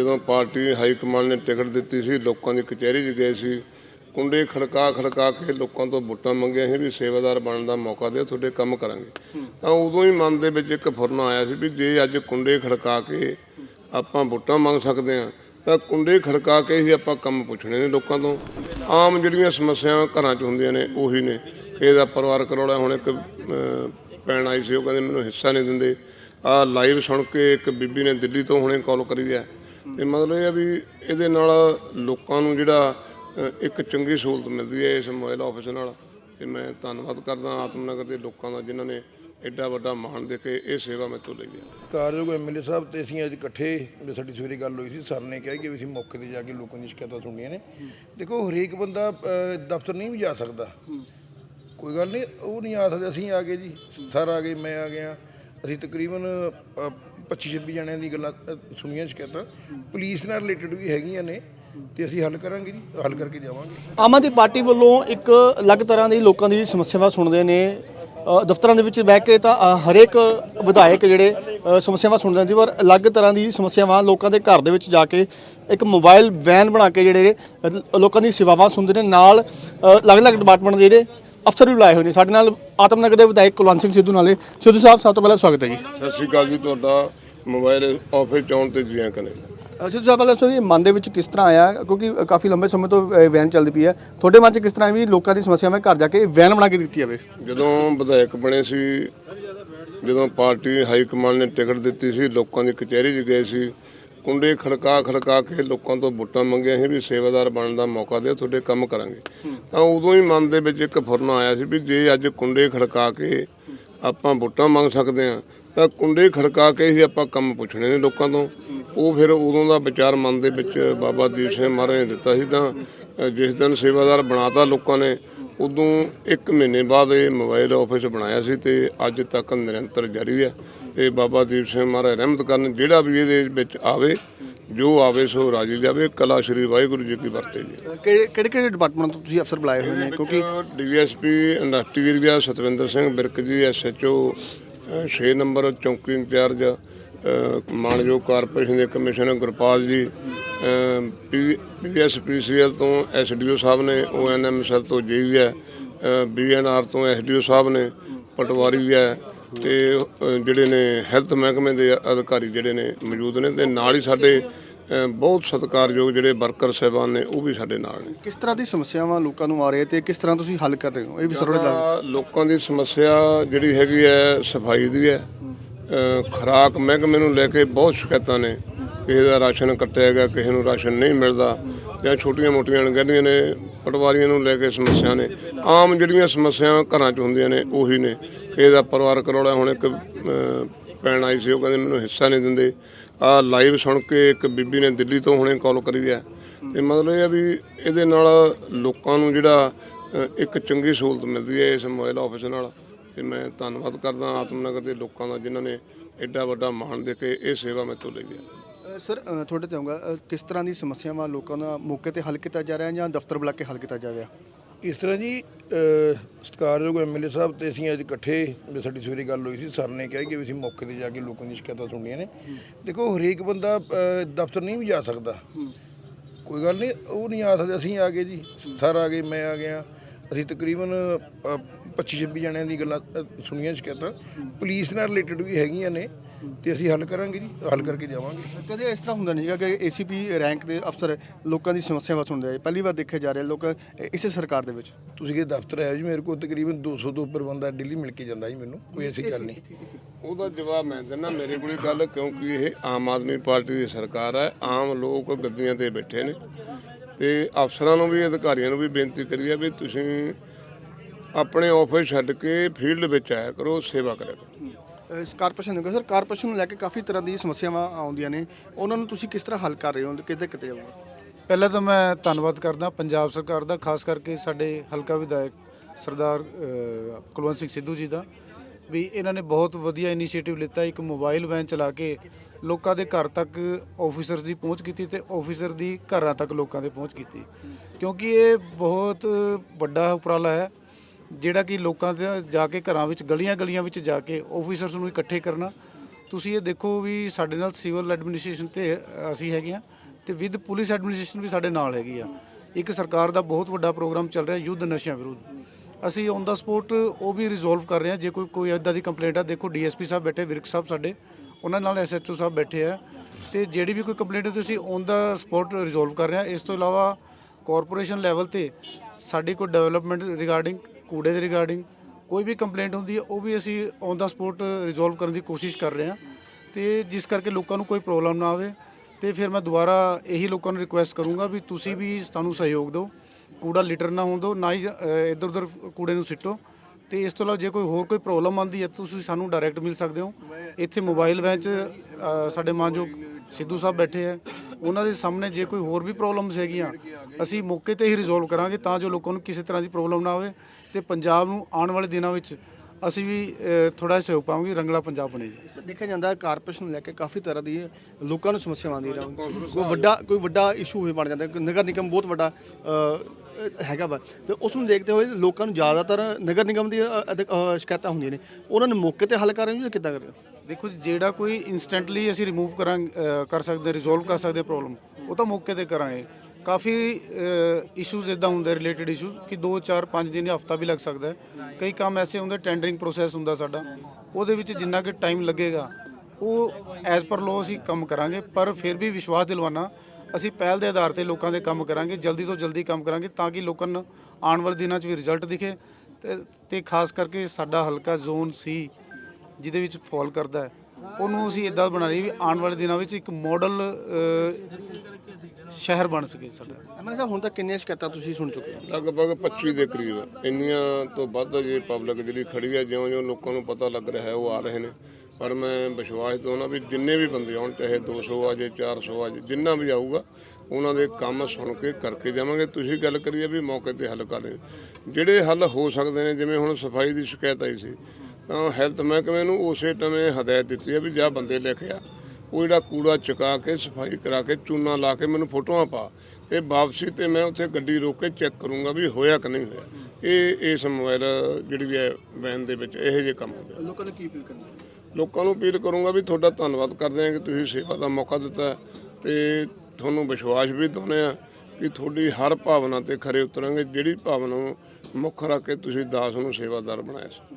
ਜਦੋਂ party high command ਨੇ ticket ਦਿੱਤੀ ਸੀ ਲੋਕਾਂ ਦੀ ਕਚਹਿਰੀ 'ਚ ਗਏ ਸੀ ਕੁੰਡੇ ਖੜਕਾ ਖੜਕਾ ਕੇ ਲੋਕਾਂ ਤੋਂ ਵੋਟਾਂ ਮੰਗੀਆਂ ਸੀ ਵੀ ਸੇਵਾਦਾਰ ਬਣਨ ਦਾ ਮੌਕਾ ਦਿਓ ਤੁਹਾਡੇ ਕੰਮ ਕਰਾਂਗੇ। ਤਾਂ ਉਦੋਂ ਹੀ ਮਨ ਦੇ ਵਿੱਚ ਇੱਕ ਫੁਰਨਾ ਆਇਆ ਸੀ ਵੀ ਜੇ ਅੱਜ ਕੁੰਡੇ ਖੜਕਾ ਕੇ ਆਪਾਂ ਵੋਟਾਂ ਮੰਗ ਸਕਦੇ ਹਾਂ ਤਾਂ ਕੁੰਡੇ ਖੜਕਾ ਕੇ ਹੀ ਆਪਾਂ ਕੰਮ ਪੁੱਛਣੇ ਨੇ ਲੋਕਾਂ ਤੋਂ। ਆਮ ਜਿਹੜੀਆਂ ਸਮੱਸਿਆਵਾਂ ਘਰਾਂ 'ਚ ਹੁੰਦੀਆਂ ਨੇ ਉਹੀ ਨੇ। ਇਹਦਾ ਪਰਿਵਾਰ ਕਰੋੜਾ ਹੁਣ ਇੱਕ ਅਹ, ਭੈਣ ਆਈ ਸੀ ਉਹ ਕਹਿੰਦੇ ਮੈਨੂੰ ਹਿੱਸਾ ਨਹੀਂ ਦਿੰਦੇ। ਆ ਲਾਈਵ ਸੁਣ ਕੇ ਇੱਕ ਬੀਬੀ ਨੇ ਦਿੱਲੀ ਤੋਂ ਹੁਣੇ ਕਾਲ ਕਰੀ ਹੈ ਤੇ ਮਤਲਬ ਇਹ ਆ ਵੀ ਇਹਦੇ ਨਾਲ ਲੋਕਾਂ ਨੂੰ ਜਿਹੜਾ ਇੱਕ ਚੰਗੀ ਸਹੂਲਤ ਮਿਲਦੀ ਹੈ ਇਸ ਮੋਬਾਈਲ ਆਫਿਸ ਨਾਲ। ਤੇ ਮੈਂ ਧੰਨਵਾਦ ਕਰਦਾ ਆਤਮਨਗਰ ਦੇ ਲੋਕਾਂ ਦਾ ਜਿਨ੍ਹਾਂ ਨੇ ਐਡਾ ਵੱਡਾ ਮਾਣ ਦੇ ਕੇ ਇਹ ਸੇਵਾ ਮੈਥੋਂ ਲਈ ਹੈ। ਕਾਰਜੋਗ ਐਮਐਲਏ ਸਾਹਿਬ, ਤੇ ਅਸੀਂ ਅੱਜ ਇਕੱਠੇ ਵੀ ਸਾਡੀ ਸਵੇਰੇ ਗੱਲ ਹੋਈ ਸੀ, ਸਰ ਨੇ ਕਿਹਾ ਕਿ ਅਸੀਂ ਮੌਕੇ ਤੇ ਜਾ ਕੇ ਲੋਕਾਂ ਦੀਆਂ ਸ਼ਿਕਾਇਤਾਂ ਸੁਣੀਆਂ ਨੇ। ਦੇਖੋ, ਹਰੇਕ ਬੰਦਾ ਦਫ਼ਤਰ ਨਹੀਂ ਵੀ ਜਾ ਸਕਦਾ। ਕੋਈ ਗੱਲ ਨਹੀਂ, ਉਹ ਨਹੀਂ ਆ ਸਕਦੇ, ਅਸੀਂ ਆ ਗਏ ਜੀ, ਸਰ ਆ ਗਏ, ਮੈਂ ਆ ਗਿਆ। ਅਸੀਂ ਤਕਰੀਬਨ 25 26 ਜਣਿਆਂ ਦੀ ਗੱਲਾਂ ਸੁਣੀਆਂ ਸ਼ਿਕਾਇਤਾਂ ਪੁਲਿਸ ਨਾਲ ਰਿਲੇਟਡ ਵੀ ਹੈਗੀਆਂ ਨੇ, ਤੇ ਅਸੀਂ ਹੱਲ ਕਰਾਂਗੇ ਜੀ, ਹੱਲ ਕਰਕੇ ਜਾਵਾਂਗੇ। ਆਮ ਆਦਮੀ ਪਾਰਟੀ ਵੱਲੋਂ ਇੱਕ ਅਲੱਗ ਤਰ੍ਹਾਂ ਦੀ ਲੋਕਾਂ ਦੀ ਸਮੱਸਿਆਵਾਂ ਸੁਣਦੇ ਨੇ। ਦਫ਼ਤਰਾਂ ਦੇ ਵਿੱਚ ਬਹਿ ਕੇ ਤਾਂ ਹਰੇਕ ਵਿਧਾਇਕ ਜਿਹੜੇ ਸਮੱਸਿਆਵਾਂ ਸੁਣਦੇ ਨੇ ਪਰ ਅਲੱਗ ਤਰ੍ਹਾਂ ਦੀ ਸਮੱਸਿਆਵਾਂ ਲੋਕਾਂ ਦੇ ਘਰ ਦੇ ਵਿੱਚ ਜਾ ਕੇ ਇੱਕ ਮੋਬਾਈਲ ਵੈਨ ਬਣਾ ਕੇ ਜਿਹੜੇ ਲੋਕਾਂ ਦੀ ਸੇਵਾਵਾਂ ਸੁਣਦੇ ਨੇ। ਨਾਲ ਅਲੱਗ-ਅਲੱਗ ਡਿਪਾਰਟਮੈਂਟ ਦੇ ਜਿਹੜੇ ਅਫਸਰ ਵੀ ਲਾਏ ਹੋਏ ਨੇ। ਸਾਡੇ ਨਾਲ ਆਤਮਨਗਰ ਦੇ ਵਿਧਾਇਕ ਕੁਲਵੰਤ ਸਿੰਘ ਸਿੱਧੂ ਨਾਲੇ ਸਿੱਧੂ ਸਾਹਿਬ ਸਭ ਤੋਂ ਪਹਿਲਾਂ ਸਵਾਗਤ ਹੈ ਜੀ। ਸਤਿ ਸ਼੍ਰੀ ਅਕਾਲ ਜੀ ਤੁਹਾਡਾ ਮੋਬਾਈਲ ਆਫਿਸ 'ਚ ਆਉਣ ਤੇ ਜੀ ਆਇਆਂ ਕਰੇ ਸਿੱਧੂ ਸਾਹਿਬ ਪਹਿਲਾਂ ਸੋਰੀ ਮਨ ਦੇ ਵਿੱਚ ਕਿਸ ਤਰ੍ਹਾਂ ਆਇਆ? ਕਿਉਂਕਿ ਕਾਫੀ ਲੰਬੇ ਸਮੇਂ ਤੋਂ ਵੈਨ ਚੱਲਦੀ ਪਈ ਹੈ। ਤੁਹਾਡੇ ਮਨ 'ਚ ਕਿਸ ਤਰ੍ਹਾਂ ਵੀ ਲੋਕਾਂ ਦੀ ਸਮੱਸਿਆਵਾਂ ਘਰ ਜਾ ਕੇ ਵੈਨ ਬਣਾ ਕੇ ਦਿੱਤੀ ਜਾਵੇ? ਜਦੋਂ ਵਿਧਾਇਕ ਬਣੇ ਸੀ ਜਦੋਂ ਪਾਰਟੀ ਹਾਈ ਕਮਾਂਡ ਨੇ ਟਿਕਟ ਦਿੱਤੀ ਸੀ ਲੋਕਾਂ ਦੀ ਕਚਹਿਰੀ 'ਚ ਗਏ ਸੀ ਕੁੰਡੇ ਖੜਕਾ ਖੜਕਾ ਕੇ ਲੋਕਾਂ ਤੋਂ ਵੋਟਾਂ ਮੰਗੀਆਂ ਸੀ ਵੀ ਸੇਵਾਦਾਰ ਬਣਨ ਦਾ ਮੌਕਾ ਦਿਓ ਤੁਹਾਡੇ ਕੰਮ ਕਰਾਂਗੇ। ਤਾਂ ਉਦੋਂ ਹੀ ਮਨ ਦੇ ਵਿੱਚ ਇੱਕ ਫੁਰਨਾ ਆਇਆ ਸੀ ਵੀ ਜੇ ਅੱਜ ਕੁੰਡੇ ਖੜਕਾ ਕੇ ਆਪਾਂ ਵੋਟਾਂ ਮੰਗ ਸਕਦੇ ਹਾਂ ਤਾਂ ਕੁੰਡੇ ਖੜਕਾ ਕੇ ਹੀ ਆਪਾਂ ਕੰਮ ਪੁੱਛਣੇ ਨੇ ਲੋਕਾਂ ਤੋਂ। ਉਹ ਫਿਰ ਉਦੋਂ ਦਾ ਵਿਚਾਰ ਮਨ ਦੇ ਵਿੱਚ ਬਾਬਾ ਦੀਪ ਸਿੰਘ ਮਹਾਰਾਜ ਨੇ ਦਿੱਤਾ ਸੀ ਤਾਂ ਜਿਸ ਦਿਨ ਸੇਵਾਦਾਰ ਬਣਾਤਾ ਲੋਕਾਂ ਨੇ ਉਦੋਂ 1 ਮਹੀਨੇ ਬਾਅਦ ਇਹ ਮੋਬਾਈਲ ਆਫਿਸ ਬਣਾਇਆ ਸੀ ਤੇ ਅੱਜ ਤੱਕ ਨਿਰੰਤਰ ਜਾਰੀ ਹੈ ਤੇ ਬਾਬਾ ਦੀਪ ਸਿੰਘ ਮਹਾਰਾਜ ਰਹਿਮਤ ਕਰਨ ਜਿਹੜਾ ਵੀ ਇਹਦੇ ਵਿੱਚ ਆਵੇ ਜੋ ਆਵੇ ਸੋ ਰਾਜੀ ਜਾਵੇ। ਕਲਾ ਸ਼੍ਰੀ ਵਾਹਿਗੁਰੂ ਜੀ ਕੀ ਵਰਤੇ ਜੀ। ਕਿਹੜੇ ਕਿਹੜੇ ਡਿਪਾਰਟਮੈਂਟ ਤੋਂ ਤੁਸੀਂ ਅਫਸਰ ਬੁਲਾਏ ਹੋਏ ਨੇ? ਕਿਉਂਕਿ DSP industry area Satwinder Singh Birk ji SHO 6 number ਚੌਂਕੀ ਇੰਚਾਰਜ ਮਾਨਯੋਗ ਕਾਰਪੋਰੇਸ਼ਨ ਦੇ ਕਮਿਸ਼ਨਰ ਗੁਰਪਾਲ ਜੀ ਪੀਐਸਪੀਸੀਐਲ ਤੋਂ ਐਸਡੀਓ ਸਾਹਿਬ ਨੇ ਓਐਨਐਮਐਸਐਲ ਤੋਂ ਜੇਈ ਹੈ ਬੀਐਨਆਰ ਤੋਂ ਐਸਡੀਓ ਸਾਹਿਬ ਨੇ ਪਟਵਾਰੀ ਹੈ। ਤੇ ਅ, ਜਿਹੜੇ ਨੇ ਹੈਲਥ ਮਹਿਕਮੇ ਦੇ ਅਧਿਕਾਰੀ ਜਿਹੜੇ ਨੇ ਮੌਜੂਦ ਨੇ ਤੇ ਨਾਲ ਹੀ ਸਾਡੇ ਅ, ਬਹੁਤ ਸਤਿਕਾਰਯੋਗ ਜਿਹੜੇ ਵਰਕਰ ਸਹਿਬਾਨ ਨੇ ਉਹ ਵੀ ਸਾਡੇ ਨਾਲ ਨੇ। ਕਿਸ ਤਰ੍ਹਾਂ ਦੀ ਸਮੱਸਿਆਵਾਂ ਲੋਕਾਂ ਨੂੰ ਆ ਰਹੀ ਹੈ ਤੇ ਕਿਸ ਤਰ੍ਹਾਂ ਤੁਸੀਂ ਹੱਲ ਕਰ ਰਹੇ ਹੋ? ਇਹ ਵੀ ਸਰੋੜੇ ਦਾ ਜ਼ਿਆਦਾ ਲੋਕਾਂ ਦੀ ਸਮੱਸਿਆ ਜਿਹੜੀ ਹੈਗੀ ਹੈ ਸਫ਼ਾਈ ਦੀ ਹੈ। ਅ, ਖੁਰਾਕ ਮਹਿਕਮੇ ਨੂੰ ਲੈ ਕੇ ਬਹੁਤ ਸ਼ਿਕਾਇਤਾਂ ਨੇ। ਕਿਸੇ ਦਾ ਰਾਸ਼ਨ ਕੱਟਿਆ ਗਿਆ ਕਿਸੇ ਨੂੰ ਰਾਸ਼ਨ ਨਹੀਂ ਮਿਲਦਾ ਜਾਂ ਛੋਟੀਆਂ-ਮੋਟੀਆਂ ਅਣਗਹਿਲੀਆਂ ਨੇ ਪਟਵਾਰੀਆਂ ਨੂੰ ਲੈ ਕੇ ਸਮੱਸਿਆ ਨੇ। ਆਮ ਜਿਹੜੀਆਂ ਸਮੱਸਿਆਵਾਂ ਘਰਾਂ 'ਚ ਹੁੰਦੀਆਂ ਨੇ ਉਹੀ ਨੇ। ਕਿਸੇ ਦਾ ਪਰਿਵਾਰ ਕਰੋੜਾ ਹੁਣ ਇੱਕ ਭੈਣ ਆਈ ਸੀ ਉਹ ਕਹਿੰਦੇ ਮੈਨੂੰ ਹਿੱਸਾ ਨਹੀਂ ਦਿੰਦੇ। ਆ ਲਾਈਵ ਸੁਣ ਕੇ ਇੱਕ ਬੀਬੀ ਨੇ ਦਿੱਲੀ ਤੋਂ ਹੁਣੇ ਕਾਲ ਕਰੀ ਹੈ। ਤੇ ਮਤਲਬ ਇਹ ਆ ਵੀ ਇਹਦੇ ਨਾਲ ਲੋਕਾਂ ਨੂੰ ਜਿਹੜਾ ਇੱਕ ਚੰਗੀ ਸਹੂਲਤ ਮਿਲਦੀ ਹੈ ਇਸ ਮੋਬਾਈਲ ਆਫਿਸ ਨਾਲ। ਤੇ ਮੈਂ ਧੰਨਵਾਦ ਕਰਦਾ ਆਤਮਨਗਰ ਦੇ ਲੋਕਾਂ ਦਾ ਜਿਨ੍ਹਾਂ ਨੇ ਐਡਾ ਵੱਡਾ ਮਾਣ ਦੇ ਕੇ ਇਹ ਸੇਵਾ ਮੈਥੋਂ ਲਈ ਹੈ। ਸਰ ਤੁਹਾਡੇ ਤੇ ਆਉਂਗਾ ਕਿਸ ਤਰ੍ਹਾਂ ਦੀ ਸਮੱਸਿਆਵਾਂ ਲੋਕਾਂ ਦਾ ਮੌਕੇ ਤੇ ਹੱਲ ਕੀਤਾ ਜਾ ਰਿਹਾ ਜਾਂ ਦਫ਼ਤਰ ਬੁਲਾ ਕੇ ਹੱਲ ਕੀਤਾ ਜਾ ਰਿਹਾ? ਇਸ ਤਰ੍ਹਾਂ ਜੀ ਸਤਿਕਾਰਯੋਗ ਐਮਐਲਏ ਸਾਹਿਬ ਤੇ ਅਸੀਂ ਅੱਜ ਇਕੱਠੇ ਸਾਡੀ ਸਵੇਰੇ ਗੱਲ ਹੋਈ ਸੀ, ਸਰ ਨੇ ਕਿਹਾ ਕਿ ਵੀ ਅਸੀਂ ਮੌਕੇ ਤੇ ਜਾ ਕੇ ਲੋਕਾਂ ਦੀਆਂ ਸ਼ਿਕਾਇਤਾਂ ਸੁਣੀਆਂ ਨੇ। ਦੇਖੋ, ਹਰੇਕ ਬੰਦਾ ਦਫ਼ਤਰ ਨਹੀਂ ਵੀ ਜਾ ਸਕਦਾ। ਕੋਈ ਗੱਲ ਨਹੀਂ, ਉਹ ਨਹੀਂ ਆ ਸਕਦੇ, ਅਸੀਂ ਆ ਗਏ ਜੀ, ਸਰ ਆ ਗਏ, ਮੈਂ ਆ ਗਿਆ। ਅਸੀਂ ਤਕਰੀਬਨ 25 26 ਜਣਿਆਂ ਦੀ ਗੱਲਾਂ ਸੁਣੀਆਂ ਸ਼ਿਕਾਇਤਾਂ। ਪੁਲਿਸ ਨਾਲ ਰਿਲੇਟਡ ਵੀ ਹੈਗੀਆਂ ਨੇ। ਤੇ ਅਸੀਂ ਹੱਲ ਕਰਾਂਗੇ ਜੀ ਹੱਲ ਕਰਕੇ ਜਾਵਾਂਗੇ। ਕਦੇ ਇਸ ਤਰ੍ਹਾਂ ਹੁੰਦਾ ਨਹੀਂ ਹੈਗਾ ਕਿ ਏਸੀਪੀ ਰੈਂਕ ਦੇ ਅਫਸਰ ਲੋਕਾਂ ਦੀ ਸਮੱਸਿਆਵਾਂ ਸੁਣਦੇ ਆ? ਪਹਿਲੀ ਵਾਰ ਦੇਖਿਆ ਜਾ ਰਿਹਾ ਲੋਕ ਇਸੇ ਸਰਕਾਰ ਦੇ ਵਿੱਚ। ਤੁਸੀਂ ਕਿ ਦਫ਼ਤਰ ਆਇਓ ਜੀ ਮੇਰੇ ਕੋਲ ਤਕਰੀਬਨ 200 ਤੋਂ ਉੱਪਰ ਬੰਦਾ ਡੇਲੀ ਮਿਲ ਕੇ ਜਾਂਦਾ ਜੀ ਮੈਨੂੰ ਕੋਈ ਐਸੀ ਗੱਲ ਨਹੀਂ। ਉਹਦਾ ਜਵਾਬ ਮੈਂ ਦਿੰਦਾ ਮੇਰੇ ਕੋਲ ਗੱਲ ਕਿਉਂਕਿ ਇਹ ਆਮ ਆਦਮੀ ਪਾਰਟੀ ਦੀ ਸਰਕਾਰ ਹੈ ਆਮ ਲੋਕ ਗੱਦੀਆਂ ਤੇ ਬੈਠੇ ਨੇ ਤੇ ਅਫਸਰਾਂ ਨੂੰ ਵੀ ਅਧਿਕਾਰੀਆਂ ਨੂੰ ਵੀ ਬੇਨਤੀ ਕਰੀਏ ਵੀ ਤੁਸੀਂ ਆਪਣੇ ਆਫਿਸ ਛੱਡ ਕੇ ਫੀਲਡ ਵਿੱਚ ਆਇਆ ਕਰੋ ਸੇਵਾ ਕਰਿਆ ਕਰੋ। ਕਾਰਪੋਰੇਸ਼ਨ ਹੋਗਾ ਸਰ, ਕਾਰਪੋਰੇਸ਼ਨ ਨੂੰ ਲੈ ਕੇ ਕਾਫੀ ਤਰ੍ਹਾਂ ਦੀ ਸਮੱਸਿਆਵਾਂ ਆਉਂਦੀਆਂ ਨੇ। ਉਹਨਾਂ ਨੂੰ ਤੁਸੀਂ ਕਿਸ ਤਰ੍ਹਾਂ ਹੱਲ ਕਰ ਰਹੇ ਹੋ? ਕਿਤੇ ਕਿਤੇ ਜਾਊਗਾ ਪਹਿਲਾਂ ਤਾਂ ਮੈਂ ਧੰਨਵਾਦ ਕਰਦਾ ਪੰਜਾਬ ਸਰਕਾਰ ਦਾ, ਖਾਸ ਕਰਕੇ ਸਾਡੇ ਹਲਕਾ ਵਿਧਾਇਕ ਸਰਦਾਰ ਕੁਲਵੰਤ ਸਿੰਘ ਸਿੱਧੂ ਜੀ ਦਾ, ਵੀ ਇਹਨਾਂ ਨੇ ਬਹੁਤ ਵਧੀਆ ਇਨੀਸ਼ੀਏਟਿਵ ਲਿੱਤਾ। ਇੱਕ ਮੋਬਾਈਲ ਵੈਨ ਚਲਾ ਕੇ ਲੋਕਾਂ ਦੇ ਘਰ ਤੱਕ ਆਫੀਸਰਸ ਦੀ ਪਹੁੰਚ ਕੀਤੀ ਤੇ ਆਫੀਸਰ ਦੀ ਘਰਾਂ ਤੱਕ ਲੋਕਾਂ ਦੇ ਪਹੁੰਚ ਕੀਤੀ। ਕਿਉਂਕਿ ਇਹ ਬਹੁਤ ਵੱਡਾ ਉਪਰਾਲਾ ਹੈ। ਜਿਹੜਾ ਕਿ ਲੋਕਾਂ ਦੇ ਜਾ ਕੇ ਘਰਾਂ ਵਿੱਚ, ਗਲੀਆਂ ਗਲੀਆਂ ਵਿੱਚ ਜਾ ਕੇ ਆਫੀਸਰਸ ਨੂੰ ਇਕੱਠੇ ਕਰਨਾ। ਤੁਸੀਂ ਇਹ ਦੇਖੋ ਵੀ ਸਾਡੇ ਨਾਲ ਸਿਵਲ ਐਡਮਿਨਿਸਟ੍ਰੇਸ਼ਨ ਤੇ ਅਸੀਂ ਹੈਗੇ ਆ ਤੇ ਵਿਦ ਪੁਲਿਸ ਐਡਮਿਨਿਸਟ੍ਰੇਸ਼ਨ ਵੀ ਸਾਡੇ ਨਾਲ ਹੈਗੀ ਆ। ਇੱਕ ਸਰਕਾਰ ਦਾ ਬਹੁਤ ਵੱਡਾ ਪ੍ਰੋਗਰਾਮ ਚੱਲ ਰਿਹਾ ਯੁੱਧ ਨਸ਼ਿਆਂ ਵਿਰੁੱਧ। ਅਸੀਂ ਔਨ ਦਾ ਸਪੋਟ ਉਹ ਵੀ ਰਿਜ਼ੋਲਵ ਕਰ ਰਹੇ ਹਾਂ। ਜੇ ਕੋਈ ਕੋਈ ਇਦਾਂ ਦੀ ਕੰਪਲੇਂਟ ਆ, ਦੇਖੋ ਡੀਐਸਪੀ ਸਾਹਿਬ ਬੈਠੇ, ਵਿਰਕ ਸਾਹਿਬ ਸਾਡੇ, ਉਹਨਾਂ ਨਾਲ ਐਸਐਚਓ ਸਾਹਿਬ ਬੈਠੇ ਆ। ਤੇ ਜਿਹੜੀ ਵੀ ਕੋਈ ਕੰਪਲੇਂਟ ਹੈ ਤੁਸੀਂ ਔਨ ਦਾ ਸਪੋਟ ਰਿਜ਼ੋਲਵ ਕਰ ਰਹੇ ਹਾਂ। ਇਸ ਤੋਂ ਇਲਾਵਾ ਕਾਰਪੋਰੇਸ਼ਨ ਲੈਵਲ ਤੇ ਸਾਡੀ ਕੋਈ ਡਿਵੈਲਪਮੈਂਟ ਰਿਗਾਰਡਿੰਗ ਕੂੜੇ ਦੇ ਰਿਗਾਰਡਿੰਗ ਕੋਈ ਵੀ ਕੰਪਲੇਂਟ ਹੁੰਦੀ ਹੈ, ਉਹ ਵੀ ਅਸੀਂ ਔਨ ਦਾ ਸਪੋਟ ਰਿਜ਼ੋਲਵ ਕਰਨ ਦੀ ਕੋਸ਼ਿਸ਼ ਕਰ ਰਹੇ ਹਾਂ। ਤੇ ਜਿਸ ਕਰਕੇ ਲੋਕਾਂ ਨੂੰ ਕੋਈ ਪ੍ਰੋਬਲਮ ਨਾ ਆਵੇ ਤੇ ਫਿਰ ਮੈਂ ਦੁਬਾਰਾ ਇਹੀ ਲੋਕਾਂ ਨੂੰ ਰਿਕੁਐਸਟ ਕਰੂੰਗਾ ਵੀ ਤੁਸੀਂ ਵੀ ਸਾਨੂੰ ਸਹਿਯੋਗ ਦਿਓ। ਕੂੜਾ ਲਿਟਰ ਨਾ ਹੋਣ ਦਿਓ, ਨਾ ਹੀ ਇੱਧਰ ਉੱਧਰ ਕੂੜੇ ਨੂੰ ਸਿੱਟੋ। ਤੇ ਇਸ ਤੋਂ ਇਲਾਵਾ ਜੇ ਕੋਈ ਹੋਰ ਕੋਈ ਪ੍ਰੋਬਲਮ ਆਉਂਦੀ ਹੈ ਤੁਸੀਂ ਸਾਨੂੰ ਡਾਇਰੈਕਟ ਮਿਲ ਸਕਦੇ ਹੋ। ਇੱਥੇ ਮੋਬਾਈਲ ਵੈਨ 'ਚ ਸਾਡੇ ਮਾਨਯੋਗ ਸਿੱਧੂ ਸਾਹਿਬ ਬੈਠੇ ਹੈ। ਉਹਨਾਂ ਦੇ ਸਾਹਮਣੇ ਜੇ ਕੋਈ ਹੋਰ ਵੀ ਪ੍ਰੋਬਲਮਸ ਹੈਗੀਆਂ, ਅਸੀਂ ਮੌਕੇ ਤੇ ਹੀ ਰਿਜ਼ੋਲਵ ਕਰਾਂਗੇ ਤਾਂ ਜੋ ਲੋਕਾਂ ਨੂੰ ਕਿਸੇ ਤਰ੍ਹਾਂ ਦੀ ਪ੍ਰੋਬਲਮ ਨਾ ਹੋਵੇ ਤੇ ਪੰਜਾਬ ਨੂੰ ਆਉਣ ਵਾਲੇ ਦਿਨਾਂ ਵਿੱਚ ਅਸੀਂ ਵੀ ਥੋੜਾ ਸਹਿਯੋਗ ਪਾਵਾਂਗੇ, ਰੰਗਲਾ ਪੰਜਾਬ ਬਣੇ ਜੀ। ਦੇਖਿਆ ਜਾਂਦਾ ਕਾਰਪੋਰੇਸ਼ਨ ਨੂੰ ਲੈ ਕੇ ਕਾਫੀ ਤਰ੍ਹਾਂ ਦੀ ਲੋਕਾਂ ਨੂੰ ਸਮੱਸਿਆਵਾਂ ਆਉਂਦੀਆਂ ਨੇ। ਕੋਈ ਵੱਡਾ ਕੋਈ ਵੱਡਾ ਇਸ਼ੂ ਹੋਈ ਬਣ ਜਾਂਦਾ ਨਗਰ ਨਿਗਮ ਬਹੁਤ ਵੱਡਾ ਹੈਗਾ ਵਾ। ਤੇ ਉਸ ਨੂੰ ਦੇਖਦੇ ਹੋਏ ਲੋਕਾਂ ਨੂੰ ਜ਼ਿਆਦਾਤਰ ਨਗਰ ਨਿਗਮ ਦੀ ਸ਼ਿਕਾਇਤਾਂ ਹੁੰਦੀਆਂ ਨੇ। ਉਹਨਾਂ ਨੂੰ ਮੌਕੇ ਤੇ ਹੱਲ ਕਰ ਰਹੇ ਹੋ ਜਾਂ ਕਿੱਦਾਂ ਕਰ ਰਹੇ ਹੋ? ਦੇਖੋ ਜੀ, ਜਿਹੜਾ ਕੋਈ ਇੰਸਟੈਂਟਲੀ ਅਸੀਂ ਰਿਮੂਵ ਕਰਾਂ ਅ, ਕਰ ਸਕਦੇ ਰਿਜ਼ੋਲਵ ਕਰ ਸਕਦੇ ਪ੍ਰੋਬਲਮ ਉਹ ਤਾਂ ਮੌਕੇ ਤੇ ਕਰਾਂਗੇ। ਕਾਫੀ ਇਸ਼ੂਜ਼ ਇਦਾਂ ਹੁੰਦੇ ਰਿਲੇਟਡ ਇਸ਼ੂਜ਼ ਕਿ 2 4 5 ਦਿਨ ਜਾਂ ਹਫਤਾ ਵੀ ਲੱਗ ਸਕਦਾ ਹੈ। ਕਈ ਕੰਮ ਐਸੇ ਹੁੰਦੇ ਟੈਂਡਰਿੰਗ ਪ੍ਰੋਸੈਸ ਹੁੰਦਾ ਸਾਡਾ ਉਹਦੇ ਵਿੱਚ ਜਿੰਨਾ ਕਿ ਟਾਈਮ ਲੱਗੇਗਾ ਉਹ ਐਜ਼ ਪਰ ਲੋ ਅਸੀਂ ਕੰਮ ਕਰਾਂਗੇ ਪਰ ਫਿਰ ਵੀ ਵਿਸ਼ਵਾਸ ਦਿਲਵਾਨਾ ਅਸੀਂ ਪਹਿਲ ਦੇ ਆਧਾਰ ਤੇ ਲੋਕਾਂ ਦੇ ਕੰਮ ਕਰਾਂਗੇ ਜਲਦੀ ਤੋਂ ਜਲਦੀ ਕੰਮ ਕਰਾਂਗੇ ਤਾਂ ਕਿ ਲੋਕਾਂ ਨੂੰ ਆਉਣ ਵਾਲੇ ਦਿਨਾਂ 'ਚ ਵੀ ਰਿਜ਼ਲਟ ਦਿਖੇ ਤੇ ਤੇ ਖਾਸ ਕਰਕੇ ਸਾਡਾ ਹਲਕਾ ਜ਼ੋਨ ਸੀ ਜਿਹਦੇ ਵਿੱਚ ਫਾਲ ਕਰਦਾ ਹੈ। ਉਹਨੂੰ ਅਸੀਂ ਇਦਾਂ ਬਣਾ ਰਹੀ ਵੀ ਆਉਣ ਵਾਲੇ ਦਿਨਾਂ ਵਿੱਚ ਇੱਕ ਮਾਡਲ ਸ਼ਹਿਰ ਬਣ ਸਕੇ ਸਾਡਾ। ਐਮਐਲਏ ਸਾਹਿਬ ਹੁਣ ਤੱਕ ਕਿੰਨੀਆਂ ਸ਼ਿਕਾਇਤਾਂ ਤੁਸੀਂ ਸੁਣ ਚੁੱਕੇ ਹੋ? ਲਗਭਗ 25 ਦੇ ਕਰੀਬ। ਇੰਨੀਆਂ ਤੋਂ ਵੱਧ ਜੇ ਪਬਲਿਕ ਜਿਹੜੀ ਖੜੀ ਹੈ ਜਿਉਂ-ਜਿਉਂ ਲੋਕਾਂ ਨੂੰ ਪਤਾ ਲੱਗ ਰਿਹਾ ਹੈ ਉਹ ਆ ਰਹੇ ਨੇ। ਪਰ ਮੈਂ ਵਿਸ਼ਵਾਸ ਦਵਾਉਣਾ ਵੀ ਜਿੰਨੇ ਵੀ ਬੰਦੇ ਆਉਣ ਚਾਹੇ 200 ਆ ਜੇ 400 ਆ ਜੇ ਜਿੰਨਾ ਵੀ ਆਊਗਾ ਉਹਨਾਂ ਦੇ ਕੰਮ ਸੁਣ ਕੇ ਕਰਕੇ ਜਾਵਾਂਗੇ। ਤੁਸੀਂ ਗੱਲ ਕਰੀਏ ਵੀ ਮੌਕੇ ਤੇ ਹੱਲ ਕਰ ਰਹੇ ਜਿਹੜੇ ਹੱਲ ਹੋ ਸਕਦੇ ਨੇ ਜਿਵੇਂ ਹੁਣ ਸਫ਼ਾਈ ਦੀ ਸ਼ਿਕਾਇਤ ਆਈ ਸੀ ਤਾਂ ਹੈਲਥ ਮਹਿਕਮੇ ਨੂੰ ਉਸੇ ਟਮੇ ਹਦਾਇਤ ਦਿੱਤੀ ਹੈ ਵੀ ਜਾਂ ਬੰਦੇ ਲਿਖਿਆ ਉਹ ਜਿਹੜਾ ਕੂੜਾ ਚੁਕਾ ਕੇ ਸਫ਼ਾਈ ਕਰਾ ਕੇ ਚੂਨਾ ਲਾ ਕੇ ਮੈਨੂੰ ਫੋਟੋਆਂ ਪਾ। ਤੇ ਵਾਪਸੀ ਤੇ ਮੈਂ ਉੱਥੇ ਗੱਡੀ ਰੋਕ ਕੇ ਚੈੱਕ ਕਰੂੰਗਾ ਵੀ ਹੋਇਆ ਕਿ ਨਹੀਂ ਹੋਇਆ। ਇਹ ਇਸ ਮੋਬਾਈਲ ਜਿਹੜੀ ਹੈ ਵੈਨ ਦੇ ਵਿੱਚ ਇਹੋ ਜਿਹੇ ਕੰਮ ਹੁੰਦੇ ਆ। ਲੋਕਾਂ ਨੂੰ ਕੀ ਅਪੀਲ ਕਰਨੀ ਲੋਕਾਂ ਨੂੰ ਅਪੀਲ ਕਰੂੰਗਾ ਵੀ ਤੁਹਾਡਾ ਧੰਨਵਾਦ ਕਰਦੇ ਹਾਂ ਕਿ ਤੁਸੀਂ ਸੇਵਾ ਦਾ ਮੌਕਾ ਦਿੱਤਾ ਹੈ ਤੇ ਤੁਹਾਨੂੰ ਵਿਸ਼ਵਾਸ ਵੀ ਦਿੰਦੇ ਆ ਕਿ ਤੁਹਾਡੀ ਹਰ ਭਾਵਨਾ ਤੇ ਖਰੇ ਉਤਰਾਂਗੇ ਜਿਹੜੀ ਭਾਵਨਾ ਨੂੰ ਮੁੱਖ ਰੱਖ ਕੇ ਤੁਸੀਂ ਦਾਸ ਨੂੰ ਸੇਵਾਦਾਰ ਬਣਾਇਆ ਸੀ।